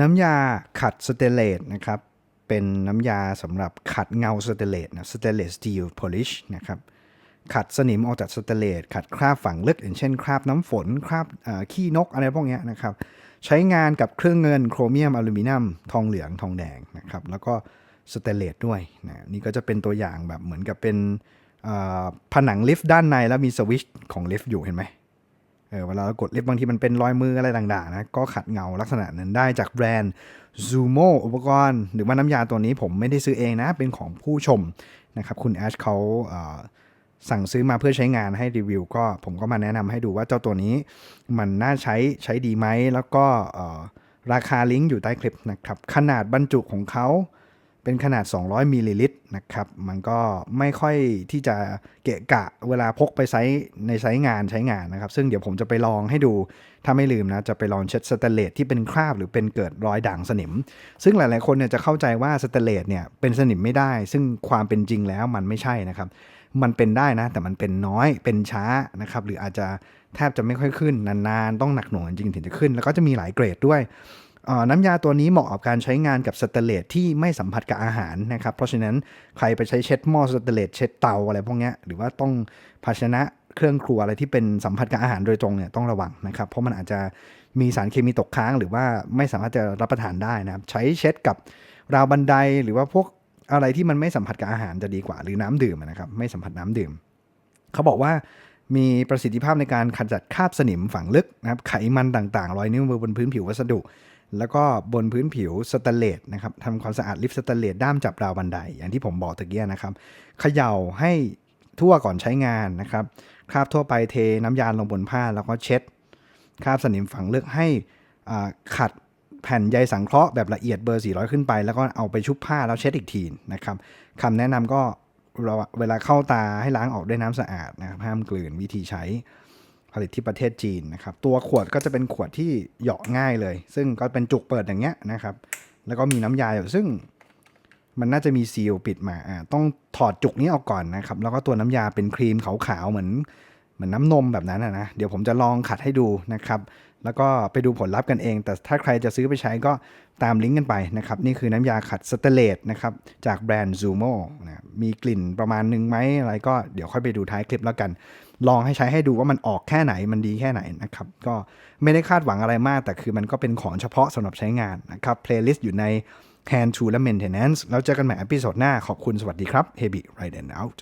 น้ำยาขัดสเตเลสนะครับ เป็นน้ำยาสำหรับขัดเงาสเตเลสนะสเตเลสสตีล polish นะครับ ขัดสนิมออกจากสเตเลสขัดคราบฝังลึกอย่างเช่น คราบน้ำฝน คราบขี้นกอะไรพวกนี้นะครับ ใช้งานกับเครื่องเงินโครเมียมอลูมิเนียมทองเหลืองทองแดงนะครับ แล้วก็สเตเลสด้วยนะนี่ก็จะเป็นตัวอย่างแบบเหมือนกับเป็นผนังลิฟต์ด้านในแล้วมีสวิชของลิฟต์อยู่เห็นไหม เออเวลาเรากดลิฟต์บางทีมันเป็นรอยมืออะไรต่างๆนะก็ขัดเงาลักษณะนั้นได้จากแบรนด์ Zumo อุปกรณ์ หรือว่าน้ำยาตัวนี้ผมไม่ได้ซื้อเองนะ เป็นของผู้ชมนะครับคุณแอชเขาเสั่งซื้อมาเพื่อใช้งานให้รีวิว ก็ผมก็มาแนะนำให้ดูว่าเจ้าตัวนี้มันน่าใช้ใช้ดีไหม แล้วก็ราคาลิงก์อยู่ใต้คลิปนะครับ ขนาดบรรจุของเขา เป็นขนาด 200มิลลิลิตรนะครับ มันก็ไม่ค่อยที่จะเกะกะเวลาพกไปใช้ในใช้งานใช้งานนะครับ ซึ่งเดี๋ยวผมจะไปลองให้ดู ถ้าไม่ลืมนะ จะไปลองเช็ดสเตเลสที่เป็นคราบหรือเป็นเกิดรอยด่างสนิม ซึ่งหลายๆคนเนี่ยจะเข้าใจว่าสเตเลสเนี่ยเป็นสนิมไม่ได้ ซึ่งความเป็นจริงแล้วมันไม่ใช่นะครับ มันเป็นได้นะ แต่มันเป็นน้อยเป็นช้านะครับ หรืออาจจะแทบจะไม่ค่อยขึ้นนานๆ ต้องหนักหน่วงจริงถึงจะขึ้น แล้วก็จะมีหลายเกรดด้วย น้ำยาตัวนี้เหมาะกับการใช้งานกับสเตเลสที่ไม่สัมผัสกับอาหารนะครับ เพราะฉะนั้นใครไปใช้เช็ดหม้อสเตเลสเช็ดเตาอะไรพวกนี้หรือว่าต้องภาชนะเครื่องครัวอะไรที่เป็นสัมผัสกับอาหารโดยตรงเนี่ยต้องระวังนะครับ เพราะมันอาจจะมีสารเคมีตกค้าง หรือว่าไม่สามารถจะรับประทานได้นะครับ ใช้เช็ดกับราวบันไดหรือว่าพวกอะไรที่มันไม่สัมผัสกับอาหารจะดีกว่า หรือน้ำดื่มนะครับ ไม่สัมผัสน้ำดื่ม เขาบอกว่ามีประสิทธิภาพในการขจัดคราบสนิมฝังลึกนะครับไขมันต่างๆรอยนิ้วมือบนพื้นผิววัสดุ แล้วก็บนพื้นผิวสแตนเลสนะครับทำความสะอาดลิฟต์สแตนเลสด้ามจับราวบันได อย่างที่ผมบอกตะเกียนะครับเขย่าให้ทั่วก่อนใช้งานนะครับคราบทั่วไปเทน้ำยาลงบนผ้าแล้วก็เช็ดคราบสนิมฝังลึกให้ขัดแผ่นใยสังเคราะห์แบบละเอียดเบอร์ 400 ขึ้นไป แล้วก็เอาไปชุบผ้าแล้วเช็ดอีกทีนะครับคำแนะนำก็เราเวลาเข้าตาให้ล้างออกด้วยน้ำสะอาดนะครับห้ามกลืนวิธีใช้ ผลิตที่ประเทศจีนนะครับ ตัวขวดก็จะเป็นขวดที่เหยาะง่ายเลย ซึ่งก็เป็นจุกเปิดอย่างเงี้ยนะครับ แล้วก็มีน้ำยาอยู่ซึ่งมันน่าจะมีซีลปิดมาอ่าต้องถอดจุกนี้ออกก่อนนะครับ แล้วก็ตัวน้ำยาเป็นครีมขาวๆเหมือน เหมือนน้ำนมแบบนั้นนะนะเดี๋ยวผมจะลองขัดให้ดูนะครับ แล้วก็ไปดูผลลัพธ์กันเอง แต่ถ้าใครจะซื้อไปใช้ก็ตามลิงก์กันไปนะครับ นี่คือน้ำยาขัดสเตเลสนะครับ จากแบรนด์ Zumo นะมีกลิ่นประมาณนึงไหมอะไรก็เดี๋ยวค่อยไปดูท้ายคลิปแล้วกัน ลองให้ใช้ให้ดูว่ามันออกแค่ไหนมันดีแค่ไหนนะครับ ก็ไม่ได้คาดหวังอะไรมาก แต่คือมันก็เป็นของเฉพาะสำหรับใช้งานนะครับเพลย์ลิสต์อยู่ใน Hand to และ Maintenance แล้วเจอกันใหม่อพิโซดหน้าขอบคุณสวัสดีครับ Heavy Ride and Out